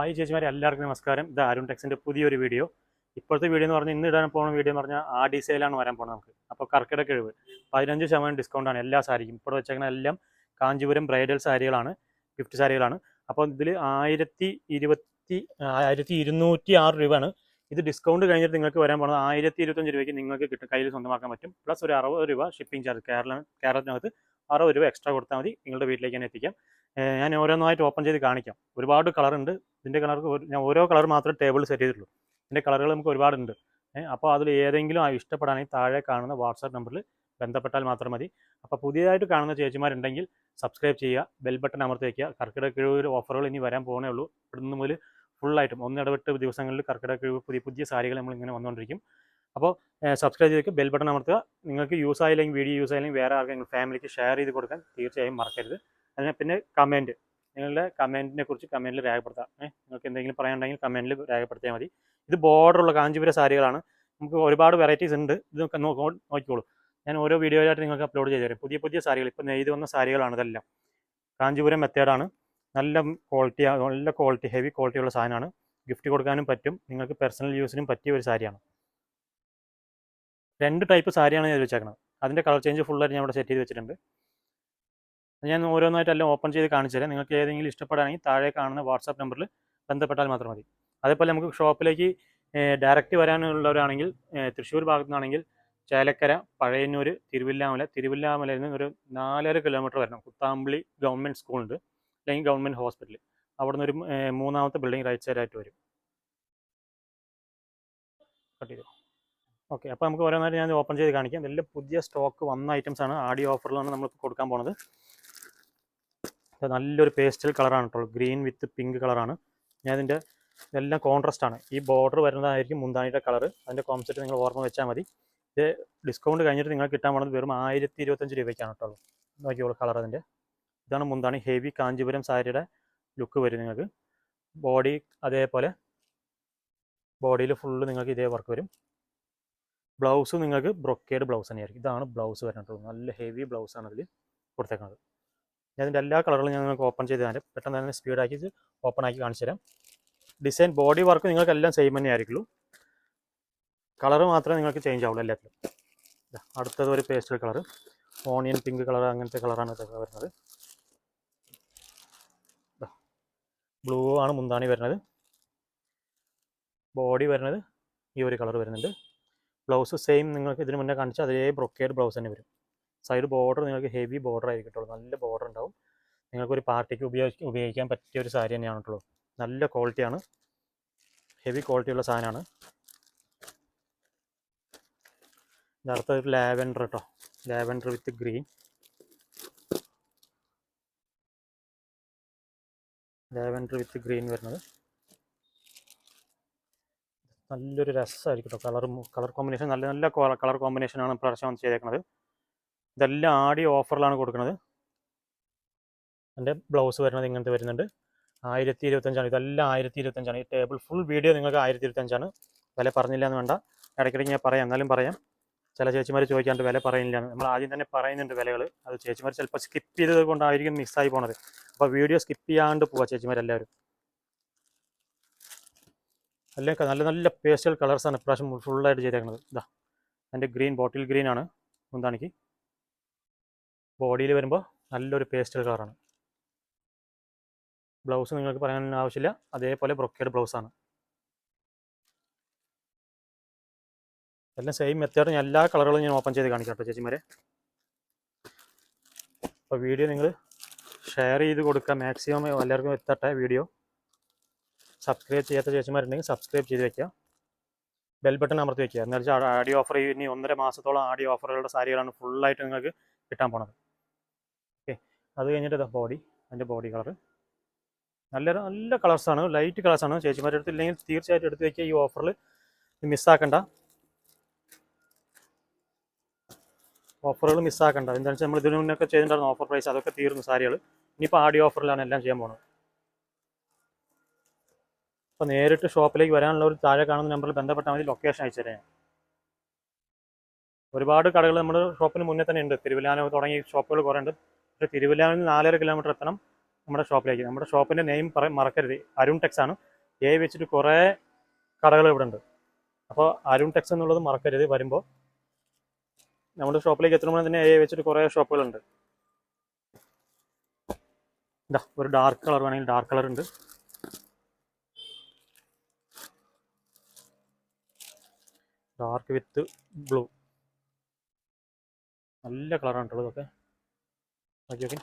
Hi ചേച്ചിമാരെ എല്ലാവർക്കും നമസ്കാരം. ഇത് അരുൺ ടെക്സിന്റെ പുതിയൊരു വീഡിയോ. ഇപ്പോഴത്തെ വീഡിയോ എന്ന് പറഞ്ഞാൽ ഇന്ന് ഇടാൻ പോകുന്ന വീഡിയോ എന്ന് പറഞ്ഞാൽ ആ ഡിസൈലാണ് വരാൻ പോകുന്നത് നമുക്ക്. അപ്പോൾ കർക്കിടക കിഴിവ് പതിനഞ്ച് ശതമാനം ഡിസ്കൗണ്ടാണ് എല്ലാ സാരിക്കും. ഇപ്പോൾ വെച്ചേക്കുന്ന എല്ലാം കാഞ്ചീപുരം ബ്രൈഡൽ സാരികളാണ് ഗിഫ്റ്റ് സാരികളാണ്. അപ്പോൾ ഇതിൽ ആയിരത്തി ഇരുപത്തി ആയിരത്തി ഇരുന്നൂറ്റി ആറ് രൂപയാണ്. ഇത് ഡിസ്കൗണ്ട് കഴിഞ്ഞിട്ട് നിങ്ങൾക്ക് വരാൻ പോകുന്നത് ആയിരത്തി ഇരുപത്തഞ്ച് രൂപയ്ക്ക് നിങ്ങൾക്ക് കിട്ടും. കയ്യിൽ സ്വന്തമാക്കാൻ പറ്റും. പ്ലസ് ഒരു അറുപത് രൂപ ഷിപ്പിംഗ് ചാർജ് കേരള കേരളത്തിനകത്ത് അറുപത് രൂപ എക്സ്ട്രാ കൊടുത്താൽ മതി. നിങ്ങളുടെ വീട്ടിലേക്ക് തന്നെ എത്തിക്കാം. ഞാൻ ഓരോന്നായിട്ട് ഓപ്പൺ ചെയ്ത് കാണിക്കാം. ഒരുപാട് കളറുണ്ട് ഇതിന്റെ കളർ ഞാൻ ഓരോ കളർ മാത്രമേ ടേബിൾ സെറ്റ് ചെയ്തിട്ടുള്ളൂ. ഇതിന്റെ കളറുകൾ നമുക്ക് ഒരുപാടുണ്ട് അപ്പോൾ അതിൽ ഏതെങ്കിലും ഇഷ്ടപ്പെടാണെങ്കിൽ താഴെ കാണുന്ന വാട്സാപ്പ് നമ്പറിൽ ബന്ധപ്പെട്ടാൽ മാത്രം മതി. അപ്പോൾ പുതിയതായിട്ട് കാണുന്ന ചേച്ചിമാരുണ്ടെങ്കിൽ സബ്സ്ക്രൈബ് ചെയ്യുക ബെൽ ബട്ടൺ അമർത്തി വയ്ക്കുക കർക്കിടക കിഴിവ് ഓഫറുകൾ ഇനി വരാൻ പോകണേ ഉള്ളൂ. ഇവിടുന്ന് മുതൽ ഫുള്ളായിട്ടും ഒന്നിടവിട്ട് ദിവസങ്ങളിൽ കർക്കിടക കിഴിവ് പുതിയ പുതിയ സാരികൾ നമ്മളിങ്ങനെ വന്നുകൊണ്ടിരിക്കും. അപ്പോൾ സബ്സ്ക്രൈബ് ചെയ്ത് ബെൽ ബട്ടൺ അമർത്തുക. നിങ്ങൾക്ക് യൂസ് ആയില്ലെങ്കിൽ വീഡിയോ യൂസ് ആയില്ലെങ്കിൽ വേറെ ആർക്കെങ്കിലും ഫാമിലിക്ക് ഷെയർ ചെയ്ത് കൊടുക്കാൻ തീർച്ചയായും മറക്കരുത്. അതിനെ പിന്നെ കമന്റ് നിങ്ങളുടെ കമന്റിനെ കുറിച്ച് കമന്റിൽ രേഖപ്പെടുത്താം. നിങ്ങൾക്ക് എന്തെങ്കിലും പറയാനുണ്ടെങ്കിൽ കമന്റിൽ രേഖപ്പെടുത്തിയാൽ മതി. ഇത് ബോർഡറുള്ള കാഞ്ചീപുര സാരികളാണ്. നമുക്ക് ഒരുപാട് വെറൈറ്റീസ് ഉണ്ട്. ഇത് നോക്കിക്കോളൂ. ഞാൻ ഓരോ വീഡിയോയിലായിട്ട് നിങ്ങൾക്ക് അപ്ലോഡ് ചെയ്തു തരാം. പുതിയ പുതിയ സാരികൾ. ഇപ്പോൾ നെയ്ത് വന്ന സാരികളാണ് ഇതെല്ലാം. കാഞ്ചീപുരം മെത്തേഡാണ് നല്ല ക്വാളിറ്റി നല്ല ക്വാളിറ്റി ഹെവി ക്വാളിറ്റിയുള്ള സാധനമാണ്. ഗിഫ്റ്റ് കൊടുക്കാനും പറ്റും. നിങ്ങൾക്ക് പേഴ്സണൽ യൂസിനും പറ്റിയ ഒരു സാരിയാണ്. രണ്ട് ടൈപ്പ് സാരിയാണ് ഞാൻ വെച്ചേക്കുന്നത് അതിന്റെ കളർ ചേഞ്ച് ഫുള്ളായിട്ട് ഞാൻ ഇവിടെ സെറ്റ് ചെയ്ത് വെച്ചിട്ടുണ്ട്. ഞാൻ ഓരോന്നായിട്ട് എല്ലാം ഓപ്പൺ ചെയ്ത് കാണിച്ചു തരാം നിങ്ങൾക്ക് ഏതെങ്കിലും ഇഷ്ടപ്പെടുകയാണെങ്കിൽ താഴെ കാണുന്ന വാട്സാപ്പ് നമ്പറിൽ ബന്ധപ്പെട്ടാൽ മാത്രം മതി. അതേപോലെ നമുക്ക് ഷോപ്പിലേക്ക് ഡയറക്റ്റ് വരാനുള്ളവരാണെങ്കിൽ തൃശ്ശൂർ ഭാഗത്തു നിന്നാണെങ്കിൽ ചേലക്കര പഴയന്നൂർ തിരുവില്ലാമല. തിരുവില്ലാമലയിൽ നിന്ന് ഒരു നാലര കിലോമീറ്റർ വരണം. കുത്താമ്പിളി ഗവൺമെന്റ് സ്കൂളുണ്ട് അല്ലെങ്കിൽ ഗവൺമെന്റ് ഹോസ്പിറ്റൽ അവിടെ നിന്ന് ഒരു മൂന്നാമത്തെ ബിൽഡിംഗ് റൈറ്റ് സൈഡായിട്ട് വരും. കട്ട് ചെയ്തു? ഓക്കെ അപ്പോൾ നമുക്ക് ഓരോന്നായിട്ട് ഞാൻ ഓപ്പൺ ചെയ്ത് കാണിക്കാം. നല്ല പുതിയ സ്റ്റോക്ക് വന്ന ഐറ്റംസ് ആണ് ആഡിയോ ഓഫറിലാണ് നമ്മൾ കൊടുക്കാൻ പോണത്. നല്ലൊരു പേസ്റ്റൽ കളറാണ് കേട്ടോ. ഗ്രീൻ വിത്ത് പിങ്ക് കളറാണ് ഞാൻ ഇതിന്റെ ഇതെല്ലാം കോൺട്രാസ്റ്റ് ആണ്. ഈ ബോർഡർ വരുന്നതായിരിക്കും മുന്താണിയുടെ കളർ അതിന്റെ കോൺസെപ്റ്റ് നിങ്ങൾ ഓർമ്മ വെച്ചാൽ മതി. ഇത് ഡിസ്കൗണ്ട് കഴിഞ്ഞിട്ട് നിങ്ങൾക്ക് കിട്ടാൻ പോണത് വെറും ആയിരത്തി ഇരുപത്തഞ്ച് രൂപയ്ക്കാണ് കേട്ടോ നോക്കിയോളൂ കളർ അതിന്റെ ഇതാണ് മുന്താണി. ഹെവി കാഞ്ചിപുരം സാരിയുടെ ലുക്ക് വരും നിങ്ങൾക്ക്. ബോഡി അതേപോലെ ബോഡിയിൽ ഫുള്ള് നിങ്ങൾക്ക് ഇതേ വർക്ക് വരും. ബ്ലൗസ് നിങ്ങൾക്ക് ബ്രൊക്കേഡ് ബ്ലൗസ് തന്നെയായിരിക്കും. ഇതാണ് ബ്ലൗസ് വരുന്നത് നല്ല ഹെവി ബ്ലൗസ് ആണ് അതിൽ കൊടുത്തേക്കുന്നത്. ഞാൻ ഇതിന്റെ എല്ലാ കളറുകളും ഞാൻ നിങ്ങൾക്ക് ഓപ്പൺ ചെയ്ത് തരാം. പെട്ടെന്ന് തന്നെ സ്പീഡാക്കി ഓപ്പൺ ആക്കി കാണിച്ചു തരാം. ഡിസൈൻ ബോഡി വർക്ക് നിങ്ങൾക്ക് എല്ലാം സെയിം തന്നെ ആയിരിക്കുള്ളൂ. കളർ മാത്രമേ നിങ്ങൾക്ക് ചേഞ്ച് ആവുള്ളൂ എല്ലാത്തിലും. അടുത്തത് ഒരു pastel colour onion pink colour അങ്ങനത്തെ കളറാണ് ഇതൊക്കെ വരുന്നത്. ബ്ലൂ ആണ് മുന്താണി വരുന്നത്. ബോഡി വരുന്നത് ഈ ഒരു കളർ വരുന്നുണ്ട്. ബ്ലൗസ് സെയിം നിങ്ങൾക്ക് ഇതിന് മുന്നേ കാണിച്ച അതേ ബ്രൊക്കേഡ് ബ്ലൗസ് തന്നെ വരും. സൈഡ് ബോർഡർ നിങ്ങൾക്ക് ഹെവി ബോർഡർ ആയിരിക്കും കേട്ടോ. നല്ല ബോർഡർ ഉണ്ടാവും. നിങ്ങൾക്ക് ഒരു പാർട്ടിക്ക് ഉപയോഗിച്ച് ഉപയോഗിക്കാൻ പറ്റിയ ഒരു സാരി തന്നെയാണ് കേട്ടോ. നല്ല ക്വാളിറ്റിയാണ് ഹെവി ക്വാളിറ്റിയുള്ള സാധനമാണ്. അടുത്തത് ലാവൻഡർ കേട്ടോ lavender with green lavender with green വരുന്നത്. നല്ലൊരു രസമായിരിക്കും കേട്ടോ കളർ കളർ കോമ്പിനേഷൻ നല്ല നല്ല കളർ കോമ്പിനേഷനാണ് പ്രാവശ്യം ചെയ്തേക്കുന്നത് ഇതെല്ലാം ആടി ഓഫറിലാണ് കൊടുക്കുന്നത് എന്റെ ബ്ലൗസ് വരുന്നത് ഇങ്ങനത്തെ വരുന്നുണ്ട്. ആയിരത്തി ഇരുപത്തഞ്ചാണ് ഇതെല്ലാം ആയിരത്തി ഇരുപത്തഞ്ചാണ് ഈ ടേബിൾ ഫുൾ വീഡിയോ നിങ്ങൾക്ക് ആയിരത്തി ഇരുപത്തഞ്ചാണ് വില പറഞ്ഞില്ല എന്ന് വേണ്ട. ഇടയ്ക്കിടയ്ക്ക് ഞാൻ പറയാം. എന്നാലും പറയാം. ചില ചേച്ചിമാർ ചോദിക്കാണ്ട് വില പറയുന്നില്ല നമ്മൾ ആദ്യം തന്നെ പറയുന്നുണ്ട് വിലകൾ അത് ചേച്ചിമാർ ചിലപ്പോൾ സ്കിപ്പ് ചെയ്തത് കൊണ്ടായിരിക്കും മിസ്സായി പോണത്. അപ്പോൾ വീഡിയോ സ്കിപ്പ് ചെയ്യാണ്ട് പോവാ ചേച്ചിമാരെല്ലാവരും. എല്ലാം നല്ല നല്ല പേസ്റ്റൽ കളേഴ്സാണ് ഇപ്രാവശ്യം ഫുള്ളായിട്ട് ചെയ്തേക്കുന്നത് ഇതാ എന്റെ ഗ്രീൻ ബോട്ടിൽ ഗ്രീൻ ആണ്. മുന്താണിക്ക്. ബോഡിയിൽ വരുമ്പോൾ നല്ലൊരു പേസ്റ്റൽ കളറാണ് ബ്ലൗസ് നിങ്ങൾക്ക് പറയാൻ ആവശ്യമില്ല. അതേപോലെ ബ്രൊക്കേഡ് ബ്ലൗസാണ് എല്ലാം സെയിം മെത്തേഡ് ഞാൻ എല്ലാ കളറുകളും ഞാൻ ഓപ്പൺ ചെയ്ത് കാണിക്കാം ചേച്ചിമാരെ. അപ്പോൾ വീഡിയോ നിങ്ങൾ ഷെയർ ചെയ്ത് കൊടുക്കുക. മാക്സിമം എല്ലാവർക്കും എത്തട്ടെ വീഡിയോ സബ്സ്ക്രൈബ് ചെയ്യാത്ത ചേച്ചിമാരുണ്ടെങ്കിൽ സബ്സ്ക്രൈബ് ചെയ്ത് വെക്കുക. ബെൽ ബട്ടൺ അമർത്തി വെക്കുക. എന്ന് വെച്ചാൽ ആഡിയോ ഓഫർ ഇനി ഒന്നര മാസത്തോളം ആഡിയോ ഓഫറുകളുടെ സാരികളാണ് ഫുള്ളായിട്ട് നിങ്ങൾക്ക് കിട്ടാൻ പോണത്. ഓക്കെ അത് കഴിഞ്ഞിട്ട് ബോഡി അതിന്റെ ബോഡി കളർ നല്ല നല്ല കളേഴ്സാണ് ലൈറ്റ് കളേഴ്സാണ് ചേച്ചിമാരുടെ അടുത്ത് ഇല്ലെങ്കിൽ തീർച്ചയായിട്ടും എടുത്ത് വെക്കുക. ഈ ഓഫറിൽ മിസ്സാക്കണ്ട ഓഫറുകൾ മിസ്സാക്കണ്ട എന്താണെന്ന് വെച്ചാൽ നമ്മൾ ഇതിനു മുന്നൊക്കെ ചെയ്തിട്ടുണ്ടായിരുന്നു ഓഫർ പ്രൈസ് അതൊക്കെ തീർന്നു സാരികൾ ഇനിയിപ്പോൾ ആഡിയോ ഓഫറിലാണ് എല്ലാം ചെയ്യാൻ പോകുന്നത് അപ്പോൾ നേരിട്ട് ഷോപ്പിലേക്ക് വരാനുള്ള ഒരു താഴെ കാണുന്ന നമ്പറിൽ ബന്ധപ്പെട്ടാൽ മതി ലൊക്കേഷൻ അയച്ചു ഒരുപാട് കടകൾ നമ്മുടെ ഷോപ്പിന് മുന്നേ തന്നെ ഉണ്ട്. തിരുവല്ലാന തുടങ്ങി ഷോപ്പുകൾ കുറേ ഉണ്ട് പക്ഷേ തിരുവല്ലാനിൽ നിന്ന് നാലര കിലോമീറ്റർ എത്തണം നമ്മുടെ ഷോപ്പിലേക്ക്. നമ്മുടെ ഷോപ്പിന്റെ നെയിം പറ മറക്കരുത്. അരുൺ ടെക്സ് ആണ്. എ വെച്ചിട്ട് കുറേ കടകൾ ഇവിടെ ഉണ്ട്. അപ്പോൾ അരുൺ ടെക്സ് എന്നുള്ളത് മറക്കരുത് വരുമ്പോൾ നമ്മുടെ ഷോപ്പിലേക്ക് എത്തുമ്പോൾ തന്നെ എ വെച്ചിട്ട് കുറേ ഷോപ്പുകളുണ്ട്. ഇതാ ഒരു ഡാർക്ക് കളർ വേണമെങ്കിൽ ഡാർക്ക് കളർ ഉണ്ട്. ഡാർക്ക് വിത്ത് ബ്ലൂ നല്ല കളറാണ് കേട്ടോ ഇതൊക്കെ. നോക്കി നോക്കി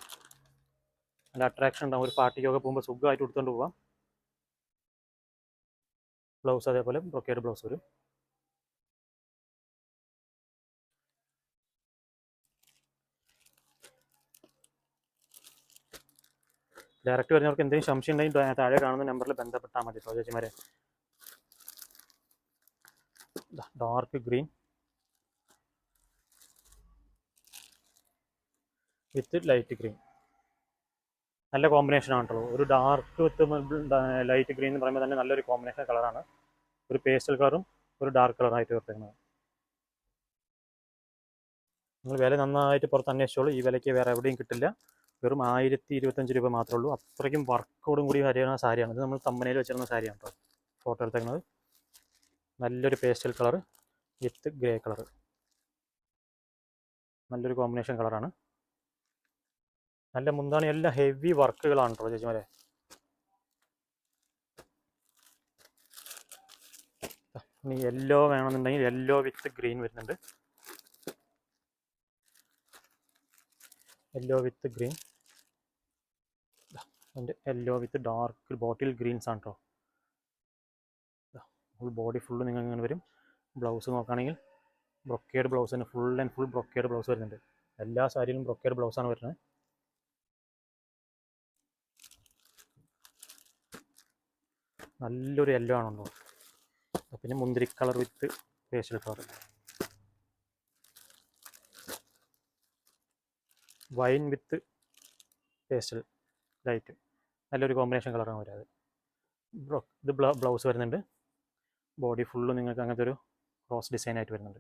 നല്ല അട്രാക്ഷൻ ഉണ്ടാവും. ഒരു പാർട്ടിക്കൊക്കെ പോകുമ്പോൾ സുഖമായിട്ട് കൊടുത്തുകൊണ്ട് പോവാം. ബ്ലൗസ് അതേപോലെ ബ്രൊക്കേഡ് ബ്ലൗസ് വരും. ഡയറക്റ്റ് വരുന്നവർക്ക് എന്തെങ്കിലും സംശയം ഉണ്ടെങ്കിൽ താഴെ കാണുന്ന നമ്പറിൽ ബന്ധപ്പെട്ടാൽ മതി കേട്ടോ ചേച്ചിമാരെ. Dark green with light green നല്ല കോമ്പിനേഷൻ ആണ് കേട്ടോ ഒരു ഡാർക്ക് വിത്ത് ലൈറ്റ് ഗ്രീൻ എന്ന് പറയുമ്പോൾ തന്നെ നല്ലൊരു കോമ്പിനേഷൻ കളറാണ് ഒരു പേസ്റ്റൽ കളറും ഒരു ഡാർക്ക് കളറായിട്ട് വരുന്നത് നിങ്ങൾ വില നന്നായിട്ട് പുറത്ത് അന്വേഷിച്ചോളൂ. ഈ വിലയ്ക്ക് വേറെ എവിടെയും കിട്ടില്ല. വെറും ആയിരത്തി ഇരുപത്തഞ്ച് രൂപ മാത്രമേ ഉള്ളൂ. അത്രയ്ക്കും വർക്കോടും കൂടി വരുന്ന സാരിയാണ്. ഇത് നമ്മൾ തമ്മനയിൽ വെച്ചിരുന്ന സാരിയാണ് കേട്ടോ ഫോട്ടോ എടുത്തേക്കുന്നത്. നല്ലൊരു pastel colour with grey colour നല്ലൊരു കോമ്പിനേഷൻ കളറാണ് നല്ല മുന്താണി എല്ലാം ഹെവി വർക്കുകളാണ് കേട്ടോ ചേച്ചിമാരെ. ഇനി യെല്ലോ വേണമെന്നുണ്ടെങ്കിൽ യെല്ലോ വിത്ത് ഗ്രീൻ വരുന്നുണ്ട്. യെല്ലോ വിത്ത് ഗ്രീൻ അതിന്റെ yellow with dark bottle greens ആണ് കേട്ടോ ഫുൾ ബോഡി ഫുള്ള് നിങ്ങൾ ഇങ്ങനെ വരും. ബ്ലൗസ് നോക്കുകയാണെങ്കിൽ ബ്രൊക്കേഡ് ബ്ലൗസ് തന്നെ full and full brocade blouse വരുന്നുണ്ട്. എല്ലാ സാരിയിലും ബ്രൊക്കേഡ് ബ്ലൗസാണ് വരുന്നത്. നല്ലൊരു യെല്ലോ ആണല്ലോ പിന്നെ മുന്തിരി colour with pastel colour wine with pastel light നല്ലൊരു കോമ്പിനേഷൻ കളറാണ് വരാത് ഇത് ബ്ലൗസ് വരുന്നുണ്ട്. ബോഡി ഫുള്ള് നിങ്ങൾക്ക് അങ്ങനത്തെ ഒരു റോസ് ഡിസൈൻ ആയിട്ട് വരുന്നുണ്ട്.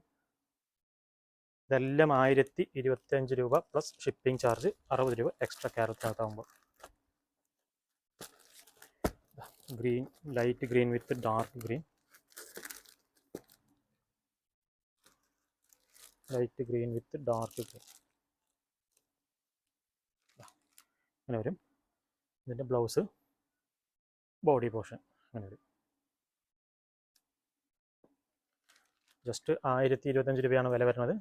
ഇതെല്ലാം ആയിരത്തി ഇരുപത്തിയഞ്ച് രൂപ പ്ലസ് ഷിപ്പിംഗ് ചാർജ് അറുപത് രൂപ extra ക്യാരറ്റിനകത്താകുമ്പോൾ green light green with dark green. Light green with dark green. അങ്ങനെ വരും. ഇതിന്റെ ബ്ലൗസ് ബോഡി പോർഷൻ അങ്ങനെ വരും. ജസ്റ്റ് ആയിരത്തി ഇരുപത്തഞ്ച് രൂപയാണ് വില വരുന്നത്.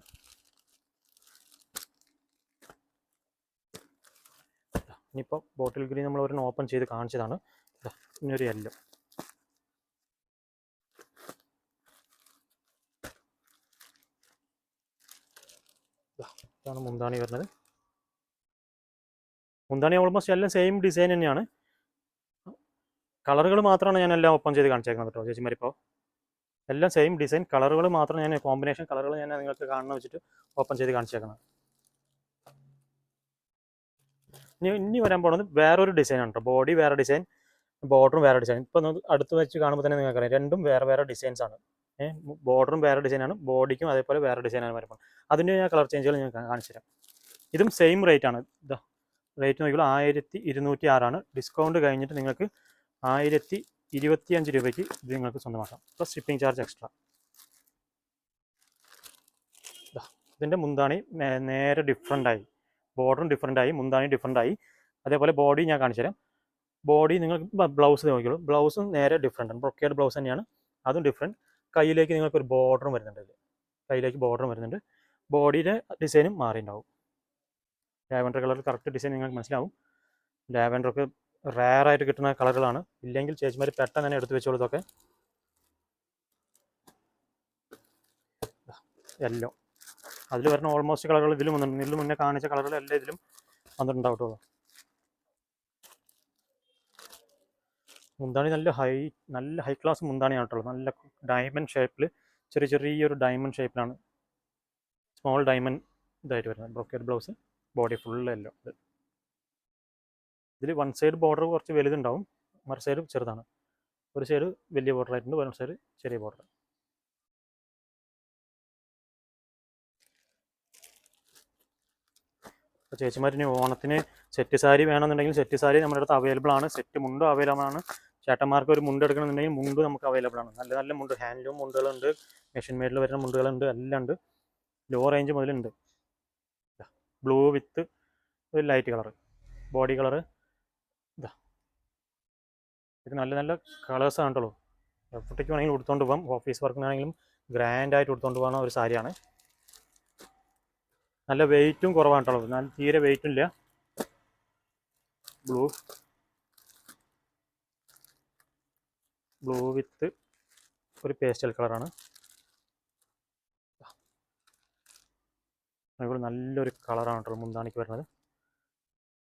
ഇനിയിപ്പോൾ ബോട്ടിൽ ഗ്രീൻ നമ്മൾ ഒരെണ്ണം ഓപ്പൺ ചെയ്ത് കാണിച്ചതാണ്. ഇനിയൊരു യെല്ലോ ഇതാണ് മുന്താണി വരുന്നത്. മുന്താണി ഓൾമോസ്റ്റ് എല്ലാം സെയിം ഡിസൈൻ തന്നെയാണ്. കളറുകൾ മാത്രമാണ് ഞാൻ എല്ലാം ഓപ്പൺ ചെയ്ത് കാണിച്ചേക്കുന്നത് കേട്ടോ ചേച്ചിമാരിപ്പോൾ എല്ലാം സെയിം ഡിസൈൻ കളറുകൾ മാത്രം ഞാൻ കോമ്പിനേഷൻ കളറുകൾ ഞാൻ നിങ്ങൾക്ക് കാണുന്ന വെച്ചിട്ട് ഓപ്പൺ ചെയ്ത് കാണിച്ചേക്കണം ഇനി ഇനി വരാൻ പോകുന്നത് വേറൊരു ഡിസൈൻ കേട്ടോ ബോഡി വേറെ ഡിസൈൻ ബോർഡറും വേറെ ഡിസൈൻ ഇപ്പം അടുത്ത് വെച്ച് കാണുമ്പോൾ തന്നെ നിങ്ങൾക്ക് അറിയാം രണ്ടും വേറെ വേറെ ഡിസൈൻസ് ആണ്. ബോർഡറും വേറെ ഡിസൈനാണ് ബോഡിക്കും അതേപോലെ വേറെ ഡിസൈനാണ് വരുമ്പോൾ അതിന്റെ ഞാൻ കളർ ചേഞ്ചുകൾ ഞാൻ കാണിച്ചു തരാം. ഇതും സെയിം റേറ്റ് ആണ്. ഇതാ റേറ്റ് നോക്കിയാൽ ആയിരത്തി ഇരുന്നൂറ്റി ആറാണ് ഡിസ്കൗണ്ട് കഴിഞ്ഞിട്ട് നിങ്ങൾക്ക് ആയിരത്തി ഇരുപത്തിയഞ്ച് രൂപയ്ക്ക് ഇത് നിങ്ങൾക്ക് സ്വന്തമാക്കാം. പ്ലസ് ഷിപ്പിംഗ് ചാർജ് എക്സ്ട്രാ ഇതിന്റെ മുന്താണി നേരെ ഡിഫറെന്റ് ആയി. ബോർഡറും ഡിഫറെന്റ് ആയി മുന്താണി ഡിഫറെന്റ് ആയി. അതേപോലെ ബോഡി ഞാൻ കാണിച്ചു തരാം. ബോഡി നിങ്ങൾക്ക് ബ്ലൗസ് നോക്കിയുള്ളൂ ബ്ലൗസും നേരെ ഡിഫറെന്റ് ബ്രൊക്കേഡ് ബ്ലൗസ് തന്നെയാണ്. അതും ഡിഫറെന്റ് കയ്യിലേക്ക് നിങ്ങൾക്ക് ഒരു ബോർഡറും വരുന്നുണ്ട് ഇതിൽ കയ്യിലേക്ക് ബോർഡറും വരുന്നുണ്ട്. ബോഡിയുടെ ഡിസൈനും മാറിയിട്ടുണ്ടാവും. ലാവൻഡർ കളർ കറക്റ്റ് ഡിസൈൻ നിങ്ങൾക്ക് മനസ്സിലാവും. ലാവൻഡർ ആയിട്ട് കിട്ടുന്ന കളറുകളാണ്. ഇല്ലെങ്കിൽ ചേച്ചിമാർ പെട്ടെന്ന് തന്നെ എടുത്ത് വെച്ചോളൂ ഇതൊക്കെ. യെല്ലോ അതിൽ വരുന്ന ഓൾമോസ്റ്റ് കളറുകൾ ഇതിലും വന്നിട്ടുണ്ട് ഇതിൽ മുന്നേ കാണിച്ച കളറുകൾ എല്ലാം ഇതിലും വന്നിട്ടുണ്ടാവട്ടുള്ളൂ മുന്താണി നല്ല ഹൈ നല്ല ഹൈ ക്ലാസ് മുന്താണിയാണ് കേട്ടോ നല്ല ഡയമണ്ട് ഷേപ്പിൽ ചെറിയ ചെറിയൊരു ഡയമണ്ട് ഷേപ്പിലാണ് സ്മോൾ ഡയമണ്ട് ഇതായിട്ട് വരുന്നത്. ബ്രോക്കേഡ് ബ്ലൗസ് ബോഡി ഫുള്ള് എല്ലോ ഇതിൽ വൺ സൈഡ് ബോർഡർ കുറച്ച് വലുതുണ്ടാവും മറു സൈഡ് ചെറുതാണ്. ഒരു സൈഡ് വലിയ ബോർഡർ ആയിട്ടുണ്ട് വൺ സൈഡ് ചെറിയ ബോർഡർ അപ്പോൾ ചേച്ചിമാരിന് ഓണത്തിന് സെറ്റ് സാരി വേണമെന്നുണ്ടെങ്കിൽ സെറ്റ് സാരി നമ്മുടെ അടുത്ത് അവൈലബിൾ ആണ്. സെറ്റ് മുണ്ടും അവൈലബിൾ ആണ്. ചേട്ടന്മാർക്ക് ഒരു മുണ്ട് എടുക്കണമെന്നുണ്ടെങ്കിൽ മുണ്ട് നമുക്ക് അവൈലബിൾ ആണ്. നല്ല നല്ല മുണ്ട് ഹാൻഡ്ലൂം മുണ്ടുകളുണ്ട് മെഷീൻ മെയ്ഡിൽ വരുന്ന മുണ്ടുകളുണ്ട് എല്ലാം ഉണ്ട്. ലോ റേഞ്ച് മുതലുണ്ട്. ബ്ലൂ വിത്ത് ഒരു ലൈറ്റ് കളർ ബോഡി ഇതാ ഇത് നല്ല നല്ല കളേഴ്സ് ആണല്ലോ എപ്പോഴത്തേക്ക് വേണമെങ്കിലും ഉടുത്തോണ്ട് പോകാം. ഓഫീസ് വർക്കിനാണെങ്കിലും ഗ്രാൻഡ് ആയിട്ട് ഉടുത്തോണ്ട് പോകുന്ന ഒരു സാരിയാണ് നല്ല വെയിറ്റും കുറവാണ് കേട്ടോ തീരെ വെയിറ്റും ഇല്ല. ബ്ലൂ ബ്ലൂ വിത്ത് ഒരു പേസ്റ്റൽ കളറാണ് അതുപോലെ നല്ലൊരു കളറാണ് കേട്ടോ മുന്താണിക്ക് വരുന്നത്.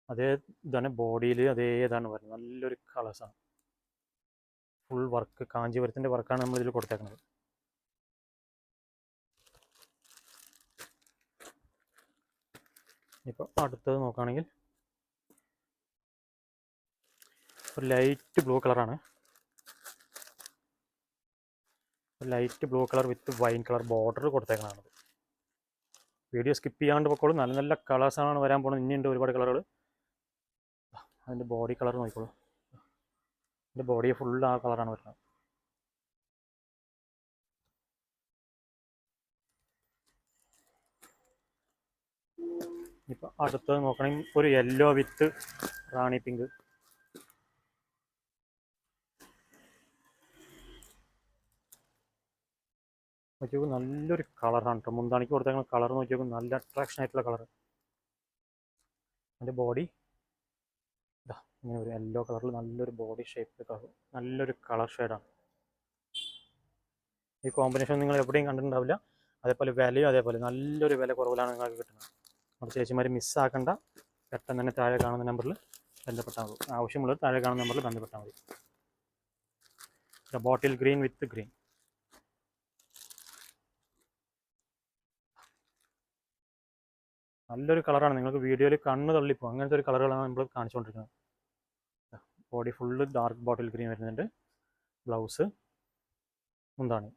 അതേ ഇതാണ് ബോഡിയിൽ അതേതാണ് വരുന്നത്. നല്ലൊരു കളേഴ്സാണ് ഫുൾ വർക്ക് കാഞ്ചീപുരത്തിന്റെ വർക്കാണ് നമ്മൾ ഇതിൽ കൊടുത്തേക്കുന്നത് ഇപ്പോൾ അടുത്തത് നോക്കുകയാണെങ്കിൽ ഒരു ലൈറ്റ് ബ്ലൂ കളറാണ് light blue colour with wine colour border കൊടുത്തേക്കുന്നതാണ് video skip ചെയ്യാണ്ട് പൊക്കോളൂ. നല്ല നല്ല കളേഴ്സാണ് വരാൻ പോകുന്നത് ഇനിയുണ്ട് ഒരുപാട് കളറുകൾ അതിന്റെ ബോഡി കളർ നോക്കിക്കോളൂ. അതിന്റെ ബോഡി ഫുൾ ആ കളറാണ് വരുന്നത്. ഇപ്പം അടുത്തത് നോക്കണമെങ്കിൽ ഒരു യെല്ലോ വിത്ത് റാണി പിങ്ക് നോക്കിയപ്പോ നോക്കൂ നല്ലൊരു കളറാണ് കേട്ടോ മുന്താണിക്ക് കൊടുത്തേക്കുന്ന കളർ നോക്കിയപ്പോ നല്ല അട്രാക്ഷൻ ആയിട്ടുള്ള കളർ അതിന്റെ ബോഡി ഇങ്ങനെ ഒരു യെല്ലോ കളറിൽ നല്ലൊരു ബോഡി ഷേപ്പ് കളർ നല്ലൊരു കളർ ഷെയ്ഡാണ് ഈ കോമ്പിനേഷൻ നിങ്ങൾ എവിടെയും കണ്ടിട്ടുണ്ടാവില്ല. അതേപോലെ വിലയും അതേപോലെ നല്ലൊരു വില കുറവിലാണ് നിങ്ങൾക്ക് കിട്ടുന്നത്. നമ്മുടെ ചേച്ചിമാർ മിസ്സാക്കണ്ട പെട്ടെന്ന് തന്നെ താഴെ കാണുന്ന നമ്പറിൽ ബന്ധപ്പെട്ടാൽ മതി. ആവശ്യമുള്ളത് താഴെ കാണുന്ന നമ്പറിൽ ബന്ധപ്പെട്ടാൽ മതി. ബോട്ടിൽ ഗ്രീൻ വിത്ത് ഗ്രീൻ നല്ലൊരു കളറാണ് നിങ്ങൾക്ക് വീഡിയോയിൽ കണ്ണ് തള്ളിപ്പോ അങ്ങനത്തെ ഒരു കളറുകളാണ് നമ്മൾ കാണിച്ചുകൊണ്ടിരിക്കുന്നത് body full dark bottle green വരുന്നുണ്ട്. ബ്ലൗസ് മുന്താണി.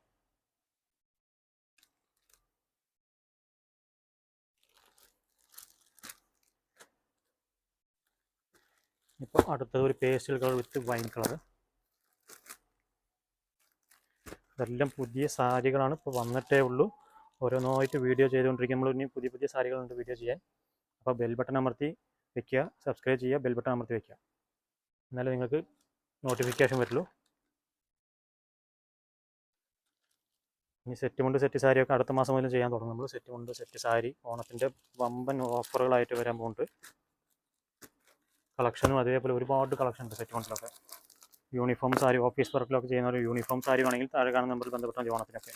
ഇപ്പോൾ അടുത്തത് ഒരു pastel colour with wine colour ഇതെല്ലാം പുതിയ സാരികളാണ്. ഇപ്പോൾ വന്നിട്ടേ ഉള്ളൂ. ഓരോന്നായിട്ട് വീഡിയോ ചെയ്തുകൊണ്ടിരിക്കുമ്പോൾ ഇനി പുതിയ പുതിയ സാരികളുണ്ട് വീഡിയോ ചെയ്യാൻ. അപ്പോൾ ബെൽ ബട്ടൺ അമർത്തി വെക്കുക. സബ്സ്ക്രൈബ് ചെയ്യുക. ബെൽ ബട്ടൺ അമർത്തി വെക്കുക. എന്നാലേ നിങ്ങൾക്ക് നോട്ടിഫിക്കേഷൻ വരുള്ളൂ ഇനി സെറ്റ് മുണ്ട് സെറ്റ് ഒക്കെ അടുത്ത മാസം മുതൽ ചെയ്യാൻ തുടങ്ങും. നമ്മൾ സെറ്റ് മുണ്ട് സെറ്റ് സാരി ഓണത്തിന്റെ വമ്പൻ ഓഫറുകളായിട്ട് വരാൻ പോകുന്നുണ്ട് കളക്ഷനും അതേപോലെ ഒരുപാട് കളക്ഷൻ ഉണ്ട് സെറ്റ് മുണ്ടിലൊക്കെ. യൂണിഫോം സാരി ഓഫീസ് വർക്കിലൊക്കെ ചെയ്യുന്ന ഒരു യൂണിഫോം സാരി വേണമെങ്കിൽ താഴെ കാണുന്ന നമ്പറിൽ ബന്ധപ്പെട്ടാൽ മതി ഓണത്തിനൊക്കെ.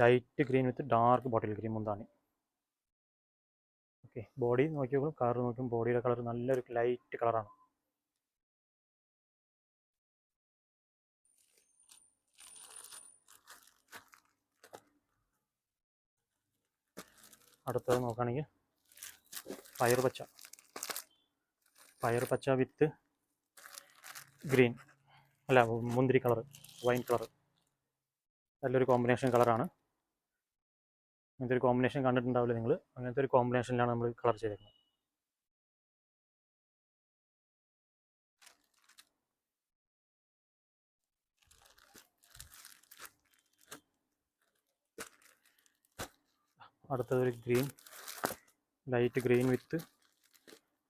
Light green with dark bottle green മുന്താണി ഓക്കെ. ബോഡി നോക്കിയപ്പോൾ കളർ നോക്കും ബോഡിയുടെ കളർ നല്ലൊരു ലൈറ്റ് കളറാണ്. അടുത്തത് നോക്കുകയാണെങ്കിൽ പയർ പച്ച. പയർ പച്ച വിത്ത് ഗ്രീൻ. അല്ല മുന്തിരി കളർ വൈൻ കളർ നല്ലൊരു കോമ്പിനേഷൻ കളറാണ്. അങ്ങനത്തെ ഒരു കോമ്പിനേഷൻ കണ്ടിട്ടുണ്ടാവില്ല നിങ്ങൾ അങ്ങനത്തെ ഒരു കോമ്പിനേഷനിലാണ് നമ്മൾ കളർ ചെയ്തേക്കുന്നത്. അടുത്തത് ഒരു green light green with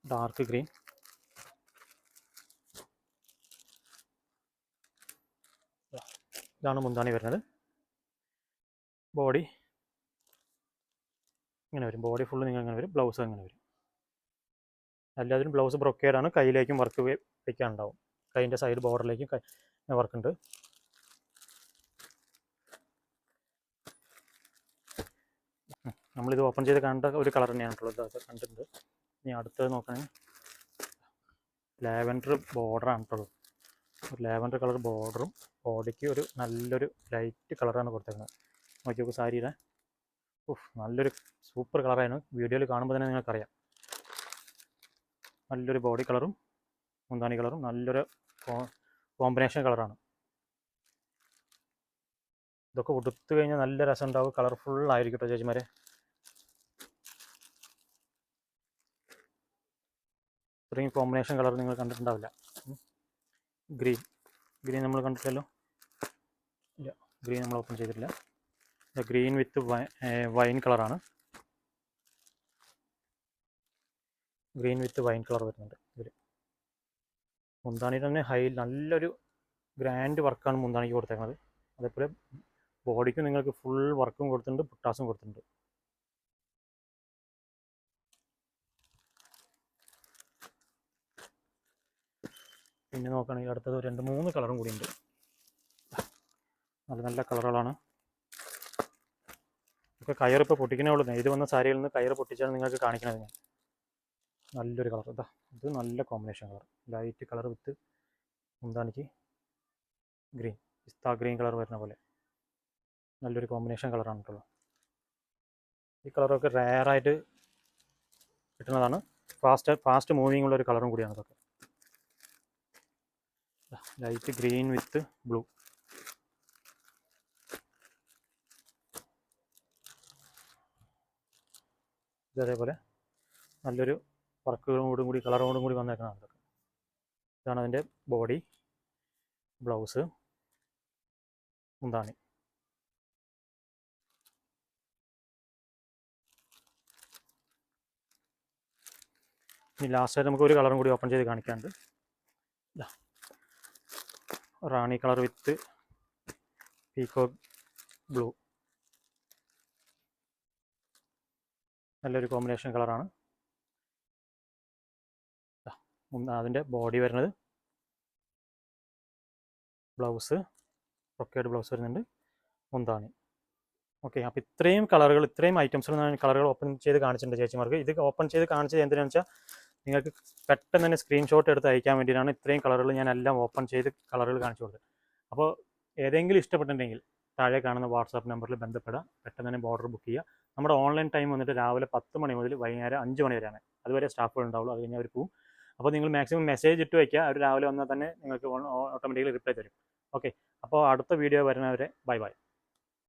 dark green ഇതാണ് മുന്താണി വരുന്നത്. ബോഡി ഇങ്ങനെ വരും. ബോഡി ഫുള്ള് നിങ്ങൾ ഇങ്ങനെ വരും. ബ്ലൗസ് അങ്ങനെ വരും. എല്ലാത്തിനും ബ്ലൗസ് ബ്രൊക്കേഡാണ് കയ്യിലേക്കും വർക്ക് വെക്കാനുണ്ടാവും. കൈയിന്റെ സൈഡ് ബോർഡറിലേക്കും വർക്ക് ഉണ്ട്. ഉം. നമ്മളിത് ഓപ്പൺ ചെയ്ത് കണ്ട ഒരു കളർ തന്നെയാണുള്ളത് അത് കണ്ടിട്ടുണ്ട്. ഇനി അടുത്തത് നോക്കണേ. ലാവൻഡർ ബോർഡറാണ് ഒരു ലാവൻഡർ കളർ ബോർഡറും ബോഡിക്ക് ഒരു നല്ലൊരു ലൈറ്റ് കളറാണ് കൊടുത്തേക്കുന്നത് നോക്കി നോക്കൂ സാരിയുടെ. ഉഫ് നല്ലൊരു സൂപ്പർ കളറായിരുന്നു. വീഡിയോയിൽ കാണുമ്പോൾ തന്നെ നിങ്ങൾക്കറിയാം. നല്ലൊരു ബോഡി കളറും മുന്താണി കളറും നല്ലൊരു കോമ്പിനേഷൻ കളറാണ് ഇതൊക്കെ ഉടുത്തു കഴിഞ്ഞാൽ നല്ല രസം ഉണ്ടാവും. കളർഫുൾ ആയിരിക്കും കേട്ടോ ചേച്ചിമാരെ. ഇത്രയും കോമ്പിനേഷൻ കളർ നിങ്ങൾ കണ്ടിട്ടുണ്ടാവില്ല. ഗ്രീൻ ഗ്രീൻ നമ്മൾ കണ്ടിട്ടില്ലല്ലോ? ഇല്ല. ഗ്രീൻ നമ്മൾ ഓപ്പൺ ചെയ്തിട്ടില്ല. ഗ്രീൻ വിത്ത് വൈൻ കളറാണ് ഗ്രീൻ വിത്ത് വൈൻ കളർ വരുന്നുണ്ട് ഇതിൽ മുന്താണി തന്നെ ഹൈ നല്ലൊരു ഗ്രാൻഡ് വർക്കാണ് മുന്താണിക്ക് കൊടുത്തേക്കുന്നത് അതേപോലെ ബോഡിക്ക് നിങ്ങൾക്ക് ഫുൾ വർക്കും കൊടുത്തിട്ടുണ്ട് പുട്ടാസും കൊടുത്തിട്ടുണ്ട്. പിന്നെ നോക്കുകയാണെങ്കിൽ അടുത്തത് രണ്ട് മൂന്ന് കളറും കൂടിയുണ്ട് നല്ല നല്ല കളറുകളാണ് ഒക്കെ കയറിപ്പോൾ പൊട്ടിക്കണേ ഉള്ളൂ. ഇത് വന്ന സാരിയിൽ നിന്ന് കയറ് പൊട്ടിച്ചാണ് നിങ്ങൾക്ക് കാണിക്കണത് ഞാൻ. നല്ലൊരു കളർ. ഇതാ ഇത് നല്ല combination colour. Light colour with മുന്താണിക്ക് green pista green colour വരുന്ന പോലെ. നല്ലൊരു കോമ്പിനേഷൻ കളറാണ് കേട്ടോ ഈ കളറൊക്കെ റയറായിട്ട് കിട്ടുന്നതാണ്. ഫാസ്റ്റ് ഫാസ്റ്റ് മൂവിങ് ഉള്ള ഒരു കളറും കൂടിയാണ് ഇതൊക്കെ. ലൈറ്റ് ഗ്രീൻ വിത്ത് ബ്ലൂ ഇത് അതേപോലെ നല്ലൊരു വർക്കുകളോടും കൂടി കളറോടും കൂടി വന്നേക്കുന്നതാണ് ഇതൊക്കെ. ഇതാണ് അതിന്റെ ബോഡി ബ്ലൗസ് മുന്താണി. ഇനി ലാസ്റ്റ് നമുക്ക് ഒരു കളറും കൂടി ഓപ്പൺ ചെയ്ത് കാണിക്കാനുണ്ട്. ഇതാ. Rani colour with peacock blue. നല്ലൊരു കോമ്പിനേഷൻ കളറാണ് അതിന്റെ ബോഡി വരുന്നത് ബ്ലൗസ് റൊക്കേഡ് ബ്ലൗസ് വരുന്നുണ്ട്. മുന്താണി. ഓക്കെ അപ്പോൾ ഇത്രയും കളറുകൾ ഇത്രയും ഐറ്റംസ് ഞാൻ കളറുകൾ ഓപ്പൺ ചെയ്ത് കാണിച്ചിട്ടുണ്ട് ചേച്ചിമാർക്ക്. ഇത് ഓപ്പൺ ചെയ്ത് കാണിച്ചത് എന്തിനാണെന്ന് വെച്ചാൽ നിങ്ങൾക്ക് പെട്ടെന്ന് തന്നെ സ്ക്രീൻഷോട്ട് എടുത്ത് അയക്കാൻ വേണ്ടിയിട്ടാണ് ഇത്രയും കളറുകൾ ഞാൻ എല്ലാം ഓപ്പൺ ചെയ്ത് കളറുകൾ കാണിച്ചു കൊടുത്തത്. അപ്പോൾ ഏതെങ്കിലും ഇഷ്ടപ്പെട്ടിട്ടുണ്ടെങ്കിൽ താഴെ കാണുന്ന വാട്സാപ്പ് നമ്പറിൽ ബന്ധപ്പെടാം പെട്ടെന്ന് തന്നെ ബോർഡർ ബുക്ക് ചെയ്യുക. നമ്മുടെ ഓൺലൈൻ ടൈം വന്നിട്ട് രാവിലെ പത്ത് മണി മുതൽ വൈകുന്നേരം അഞ്ച് മണി വരെയാണ്. അതുവരെ സ്റ്റാഫുകൾ ഉണ്ടാവുള്ളൂ. അത് കഴിഞ്ഞാൽ അവർ പോവും. അപ്പോൾ നിങ്ങൾ മാക്സിമം മെസ്സേജ് ഇട്ട് വയ്ക്കുക അവർ രാവിലെ വന്നാൽ തന്നെ നിങ്ങൾക്ക് ഓട്ടോമാറ്റിക്കലി റിപ്ലൈ തരും. ഓക്കെ അപ്പോൾ അടുത്ത വീഡിയോ വരുന്നവരെ ബൈ ബൈ